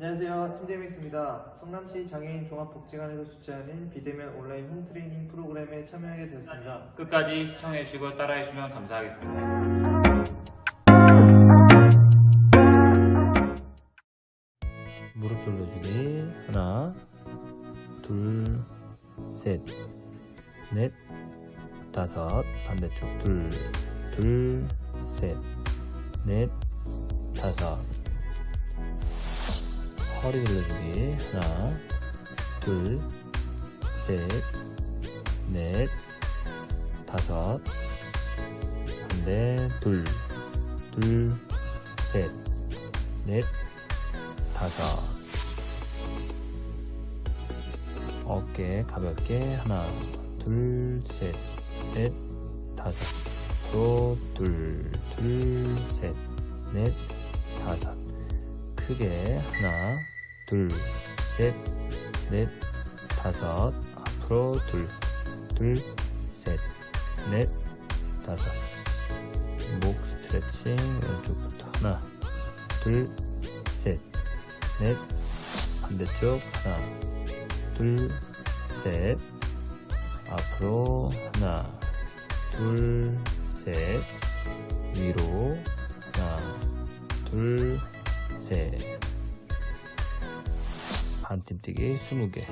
안녕하세요. 팀제임엑스입니다. 성남시 장애인 종합복지관에서 주최하는 비대면 온라인 홈트레이닝 프로그램에 참여하게 되었습니다. 끝까지 시청해주시고 따라해주시면 감사하겠습니다. 무릎 돌려주기 하나 둘 셋 넷 다섯 반대쪽 둘 둘 셋 넷 다섯 허리 돌려주기. 하나 둘셋넷 다섯. 반대 둘둘셋넷 다섯. 어깨 가볍게. 하나 둘셋넷 다섯. 또 둘 둘 셋 넷 다섯 크게 하나 둘 셋 넷 다섯. 앞으로 둘 둘 셋 넷 다섯. 목 스트레칭 왼쪽부터 하나 둘 셋 넷 반대쪽 하나 둘 셋. 앞으로 하나 둘 셋. 위로 하나 둘 셋 반팀 뛰기 20개.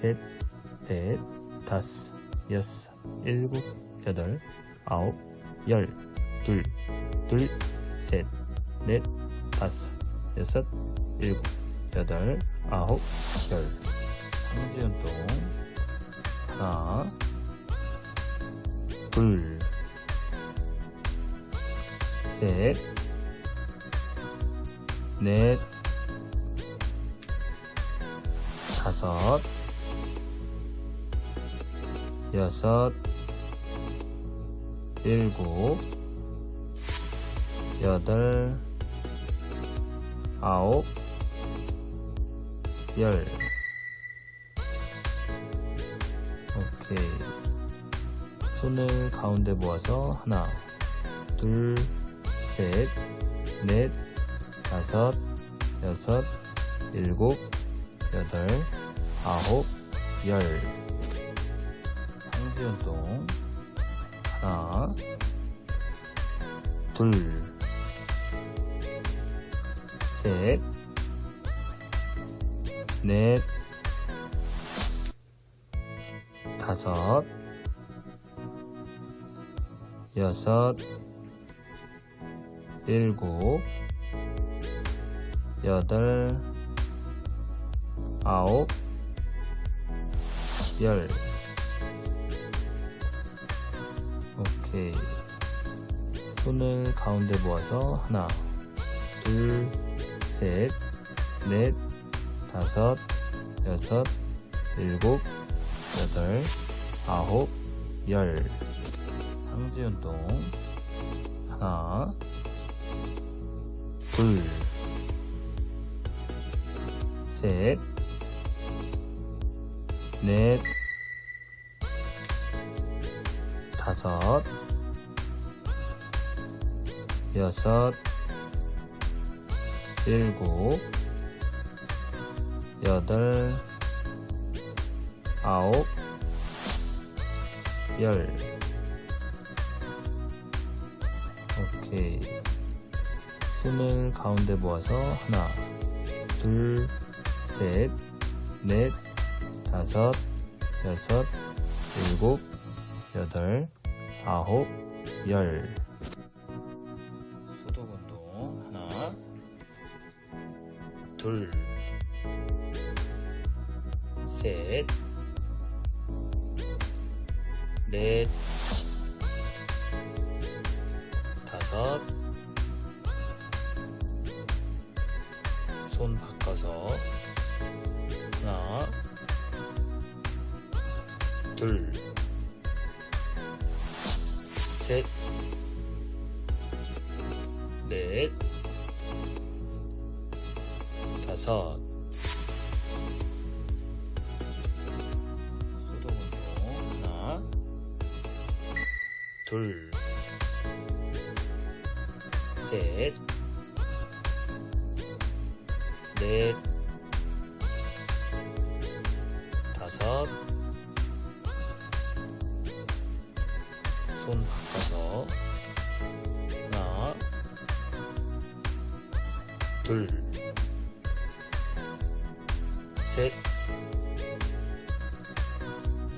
셋 넷 다섯 여섯 일곱 여덟 아홉 열. 둘 둘 셋 넷 다섯 여섯 일곱 여덟 아홉 열. 상지 운동. 하나 둘 셋 넷. 다섯. 여섯. 일곱. 여덟. 아홉. 열. 오케이. 손을 가운데 모아서 하나 둘 셋 넷 다섯 여섯 일곱 여덟 아홉 열. 상지 운동. 하나 둘 셋 넷, 다섯, 여섯, 일곱, 여덟, 아홉, 열. 오케이. 손을 가운데 모아서 하나, 둘, 셋, 넷, 다섯, 여섯, 일곱, 여덟, 아홉, 열. 상지 운동. 하나, 둘, 셋, 넷, 다섯, 여섯, 일곱, 여덟, 아홉, 열. 오케이. 손을 가운데 모아서 하나, 둘, 셋, 넷, 다섯, 여섯, 일곱, 여덟, 아홉, 열. 소독 운동 하나, 둘, 셋, 넷, 다섯, 손 바꿔서 하나, 둘, 셋, 넷, 다섯, 소독 운동 하나, 둘, 셋, 넷, 다섯, 손 바꿔서 하나, 둘, 셋,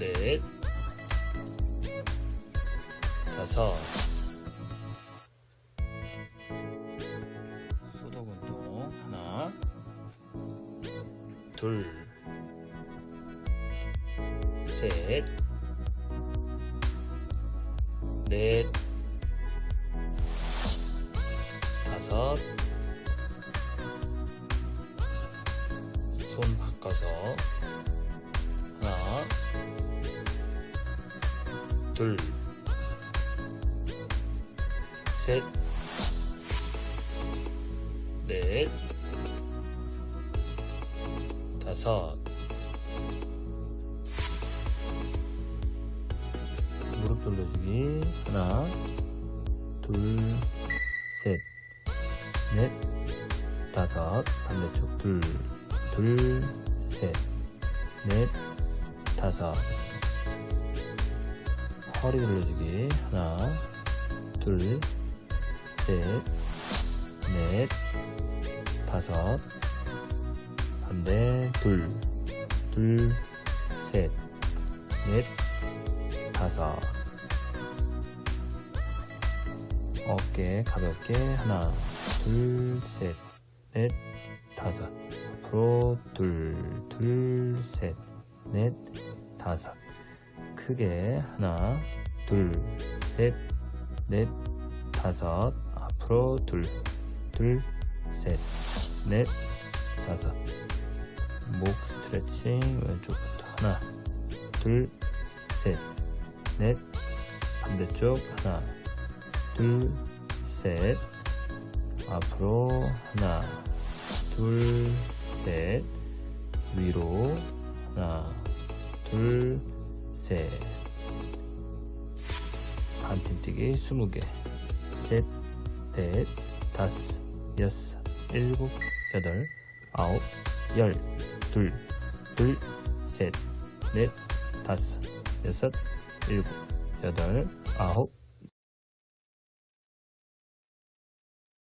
넷, 다섯. 소독 운동 하나, 둘, 셋, 넷, 다섯, 손 바꿔서 하나, 둘, 셋, 넷, 다섯, 무릎 돌려주기. 하나, 둘, 셋, 넷, 다섯, 반대쪽. 둘, 둘, 셋, 넷, 다섯, 허리 돌려주기. 하나, 둘, 셋, 넷, 다섯, 반대. 둘, 둘, 셋, 넷, 다섯. 어깨 가볍게 하나, 둘, 셋, 넷, 다섯. 앞으로 둘, 둘, 셋, 넷, 다섯. 크게 하나, 둘, 셋, 넷, 다섯. 앞으로 둘, 둘, 셋, 넷, 다섯. 목 스트레칭 왼쪽부터 하나, 둘, 셋, 넷, 반대쪽 하나, 둘, 셋, 앞으로 하나, 둘, 셋, 위로 하나, 둘, 셋, 반팀 뛰기 20개, 셋, 넷, 다섯, 여섯, 일곱, 여덟, 아홉, 열, 둘, 둘, 셋, 넷, 다섯, 여섯, 일곱, 여덟, 아홉,